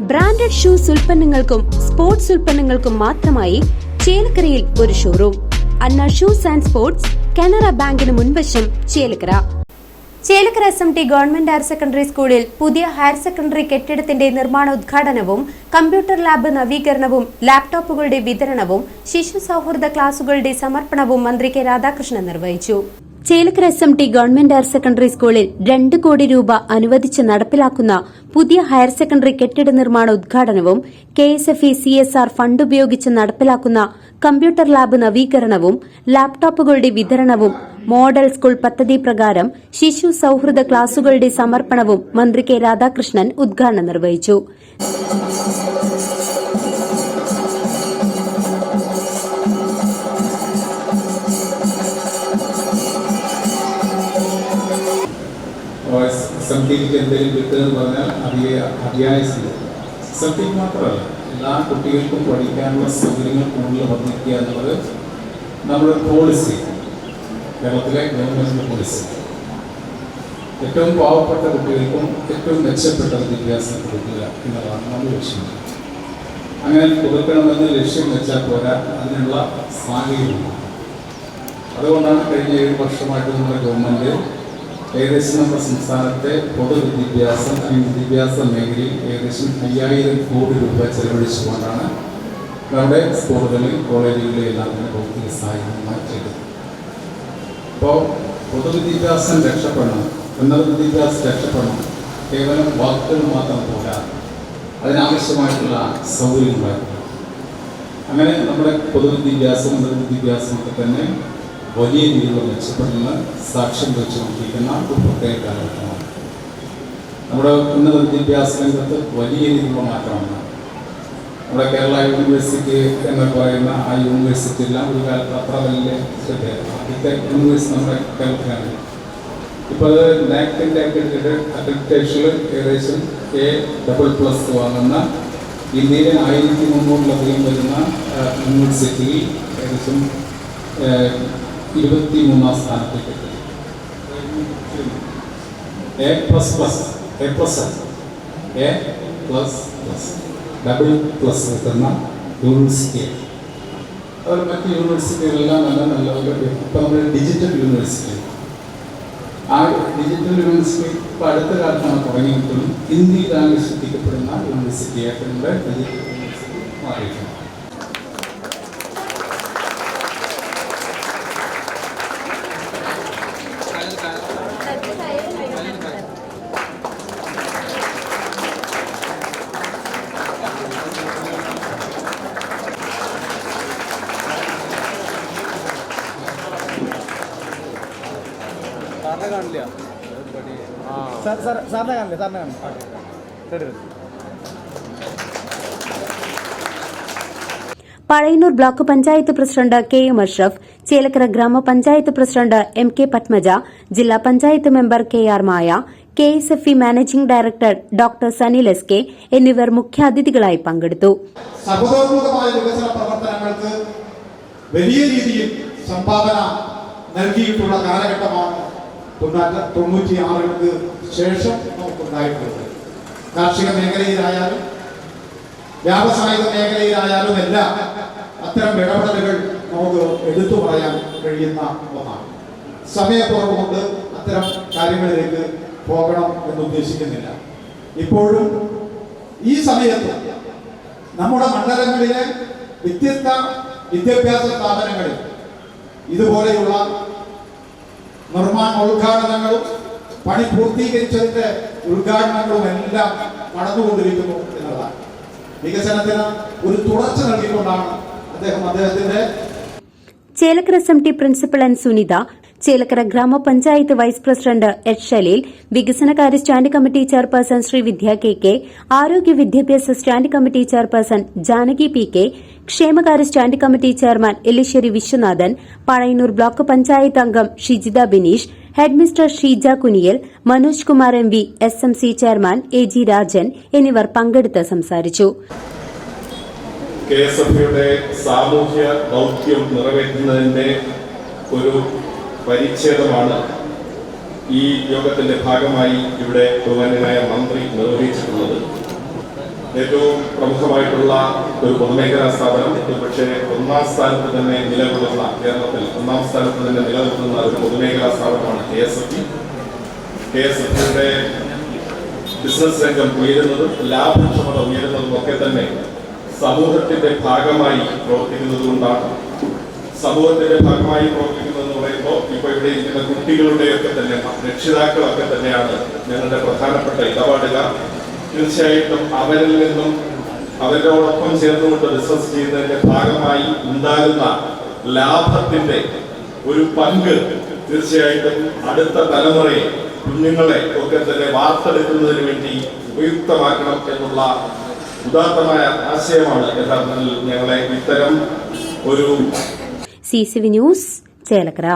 Branded shoes ഉൽപ്പന്നങ്ങൾക്കും sports ഉൽപ്പന്നങ്ങൾക്കും മാത്രമായി ചേലക്കരയിൽ ഒരു showroom Anna shoes and sports Canara ബാങ്കിന് മുൻവശം Chelakkara. Chelakkara S M T government higher secondary സ്കൂളിൽ പുതിയ ഹയർ സെക്കൻഡറി കെട്ടിടത്തിന്റെ നിർമ്മാണ ഉദ്ഘാടനവും കമ്പ്യൂട്ടർ ലാബ് നവീകരണവും ലാപ്ടോപ്പുകളുടെ വിതരണവും ശിശു സൗഹൃദ ക്ലാസുകളുടെ സമർപ്പണവും മന്ത്രി കെ രാധാകൃഷ്ണൻ നിർവഹിച്ചു. Chelakkara S M T government higher secondary സ്കൂളിൽ രണ്ട് കോടി രൂപ അനുവദിച്ച് നടപ്പിലാക്കുന്ന പുതിയ ഹയർ സെക്കൻഡറി കെട്ടിട നിർമ്മാണ ഉദ്ഘാടനവും K S F E C S R fund ഉപയോഗിച്ച് നടപ്പിലാക്കുന്ന കമ്പ്യൂട്ടർ ലാബ് നവീകരണവും ലാപ്ടോപ്പുകളുടെ വിതരണവും മോഡൽ സ്കൂൾ പദ്ധതി പ്രകാരം ശിശു സൌഹൃദ ക്ലാസുകളുടെ സമർപ്പണവും മന്ത്രി കെ രാധാകൃഷ്ണൻ ഉദ്ഘാടനം നിർവഹിച്ചു. സംതിക്ക് എന്തെങ്കിലും കിട്ടുമെന്ന് പറഞ്ഞാൽ അതിയെ അതിയായ സംതിക്ക് മാത്രമല്ല. എല്ലാ കുട്ടികൾക്കും പഠിക്കാനുള്ള സൗകര്യങ്ങൾ കൂടുതൽ വർദ്ധിക്കുക എന്നുള്ളത് നമ്മുടെ പോളിസി കേരളത്തിലെ ഗവൺമെന്റിന്റെ പോളിസി ഏറ്റവും പാവപ്പെട്ട കുട്ടികൾക്കും ഏറ്റവും മെച്ചപ്പെട്ട വിദ്യാഭ്യാസം കൊടുക്കുക എന്നുള്ളതാണ് നമ്മുടെ ലക്ഷ്യം. അങ്ങനെ കൊടുക്കണമെന്ന് ലക്ഷ്യം വെച്ചാൽ പോരാ. അതിനുള്ള സാഹചര്യമുണ്ട് അതുകൊണ്ടാണ് കഴിഞ്ഞ ഏഴ് വർഷമായിട്ട് നമ്മുടെ ഗവൺമെന്റ് ഏകദേശം നമ്മുടെ സംസ്ഥാനത്തെ പൊതുവിദ്യാഭ്യാസം ഈ വിദ്യാഭ്യാസ മേഖലയിൽ ഏകദേശം അയ്യായിരം കോടി രൂപ ചെലവഴിച്ചുകൊണ്ടാണ് നമ്മുടെ സ്കൂളുകളിൽ കോളേജുകളിൽ എല്ലാം തന്നെ ഭൗതിക സഹായമായി ചെയ്തത് അപ്പോൾ പൊതുവിദ്യാഭ്യാസം രക്ഷപ്പെടണം. ഉന്നത വിദ്യാഭ്യാസം രക്ഷപ്പെടണം. കേവലം വാക്കുകൾ മാത്രം പോരാ. അതിനാവശ്യമായിട്ടുള്ള സൗകര്യങ്ങളായിരുന്നു അങ്ങനെ നമ്മുടെ പൊതുവിദ്യാഭ്യാസം ഉന്നത വിദ്യാഭ്യാസം ഒക്കെ തന്നെ വലിയ രീതിയിലുള്ള മെച്ചപ്പെടുന്ന സാക്ഷ്യം വെച്ചുകൊണ്ടിരിക്കുന്ന ഒരു പ്രത്യേക കാലഘട്ടമാണ്. നമ്മുടെ ഉന്നത വിദ്യാഭ്യാസ രംഗത്ത് വലിയ രീതിയിലുള്ള മാറ്റമാണ്. നമ്മുടെ കേരള യൂണിവേഴ്സിറ്റി എന്ന് പറയുന്ന ആ യൂണിവേഴ്സിറ്റി എല്ലാം ഒരു കാലത്ത് അത്ര വലിയ ആദ്യത്തെ യൂണിവേഴ്സിറ്റി നമ്മുടെ കേരളത്തിലാണ്. ഇപ്പോൾ അത് നാക്കിന്റെ അക്രഡിറ്റേഷനിൽ ഏകദേശം എ ഡബിൾ പ്ലസ് വാങ്ങുന്ന ഇന്ത്യയിലെ ആയിരത്തി മുന്നൂറിലധികം വരുന്ന യൂണിവേഴ്സിറ്റിയിൽ ഏകദേശം ഇരുപത്തി മൂന്നാം സ്ഥാനത്തേക്ക് എത്തി. A plus plus A plus A plus plus double plus എത്തുന്ന യൂണിവേഴ്സിറ്റി അതുപോലെ മറ്റ് യൂണിവേഴ്സിറ്റികളെല്ലാം നല്ല നല്ല ഇപ്പം നമ്മൾ ഡിജിറ്റൽ യൂണിവേഴ്സിറ്റി ആ ഡിജിറ്റൽ യൂണിവേഴ്സിറ്റി ഇപ്പോൾ അടുത്ത കാലത്താണ് തുടങ്ങിയിട്ടും ലാംഗ്വേജ് ശ്രദ്ധിക്കപ്പെടുന്ന യൂണിവേഴ്സിറ്റിയായിട്ട് നമ്മുടെ ഡിജിറ്റൽ യൂണിവേഴ്സിറ്റി മാറിയിട്ടുണ്ട്. സാറിനെ കാണില്ല. സാർ സാർ സാറിനെ കാണില്ല സാറിനെ കാണില്ല. ശരി ശരി. Pazhayannur block panchayat president K M Ashraf Chelakkara ഗ്രാമപഞ്ചായത്ത് പ്രസിഡന്റ് എം കെ പത്മജ ജില്ലാ panchayat member K R Maya K S F E managing director doctor Sanil S K എന്നിവർ മുഖ്യാതിഥികളായി പങ്കെടുത്തു. വലിയ രീതിയിൽ സംഭാവന നൽകിയിട്ടുള്ള കാലഘട്ടമാണ് തൊണ്ണൂറ്റി ആറുകൾക്ക് ശേഷം നമുക്കുണ്ടായിട്ടുള്ളത് കാർഷിക മേഖലയിലായാലും വ്യാവസായിക മേഖലയിലായാലും എല്ലാം അത്തരം ഇടപെടലുകൾ നമുക്ക് എടുത്തു പറയാൻ കഴിയുന്ന ഒന്നാണ്. സമയക്കുറവ് കൊണ്ട് അത്തരം കാര്യങ്ങളിലേക്ക് പോകണം എന്ന് ഉദ്ദേശിക്കുന്നില്ല ഇപ്പോഴും ഈ സമയത്ത് നമ്മുടെ മണ്ഡലങ്ങളിലെ വ്യത്യസ്ത വിദ്യാഭ്യാസ സ്ഥാപനങ്ങളിൽ ഇതുപോലെയുള്ള നിർമ്മാണ ഉദ്ഘാടനങ്ങളും പണി പൂർത്തീകരിച്ചതിന്റെ ഉദ്ഘാടനങ്ങളും എല്ലാം നടന്നുകൊണ്ടിരിക്കുന്നു എന്നതാണ് വികസനത്തിന് ഒരു തുടർച്ച നൽകിക്കൊണ്ടാണ് അദ്ദേഹം അദ്ദേഹത്തിന്റെ Chelakkara M T principal N Sunitha Chelakkara ഗ്രാമപഞ്ചായത്ത് വൈസ് പ്രസിഡന്റ് എച്ച് ഷലീൽ വികസനകാര്യ stand committee chairperson Shri Vidya K K ആരോഗ്യ വിദ്യാഭ്യാസ stand committee chairperson Janaki P K ക്ഷേമകാര്യ stand committee chairman Ellissery Viswanathan Pazhayannur block panchayat അംഗം Shijitha Bineesh headmistress Sheeja Kuniyal Manoj Kumar M V S M C chairman A G Rajan എന്നിവർ പങ്കെടുത്ത് സംസാരിച്ചു. K S F സാമൂഹ്യ ദൗത്യം നിറവേറ്റുന്നതിന്റെ ഒരു പരിച്ഛേദമാണ് ഈ യോഗത്തിന്റെ ഭാഗമായി ഇവിടെ ബഹുമാന്യനായ മന്ത്രി നിർവഹിച്ചിട്ടുള്ളത്. ഏറ്റവും പ്രമുഖമായിട്ടുള്ള ഒരു പൊതുമേഖലാ സ്ഥാപനം പക്ഷേ ഒന്നാം സ്ഥാനത്ത് തന്നെ നിലകൊള്ളുന്ന കേരളത്തിൽ ഒന്നാം സ്ഥാനത്ത് തന്നെ നിലനിൽക്കുന്ന ഒരു പൊതുമേഖലാ സ്ഥാപനമാണ് K S F K S F business രംഗം ഉയരുന്നതും ലാഭക്ഷമത ഉയരുന്നതും ഒക്കെ തന്നെ സമൂഹത്തിന്റെ ഭാഗമായി പ്രവർത്തിക്കുന്നത് കൊണ്ടാണ് സമൂഹത്തിന്റെ ഭാഗമായി പ്രവർത്തിക്കുന്നത് ഇവിടെ ഇരിക്കുന്ന കുട്ടികളുടെയൊക്കെ തന്നെ രക്ഷിതാക്കളൊക്കെ തന്നെയാണ് ഞങ്ങളുടെ പ്രധാനപ്പെട്ട ഇടപാടുകാർ. തീർച്ചയായിട്ടും അവരിൽ നിന്നും അവരോടൊപ്പം ചേർന്നുകൊണ്ട് ബിസിനസ് ചെയ്യുന്നതിന്റെ ഭാഗമായി ഉണ്ടാകുന്ന ലാഭത്തിന്റെ ഒരു പങ്ക് തീർച്ചയായിട്ടും അടുത്ത തലമുറയെ കുഞ്ഞുങ്ങളെ ഒക്കെ തന്നെ വാർത്തെടുക്കുന്നതിന് വേണ്ടി ഉപയുക്തമാക്കണം എന്നുള്ള ഉദാത്തമായ ആശയമാണ് യഥാർത്ഥത്തിൽ ഞങ്ങളെ ഇത്തരം ഒരു C C V news Chelakkara.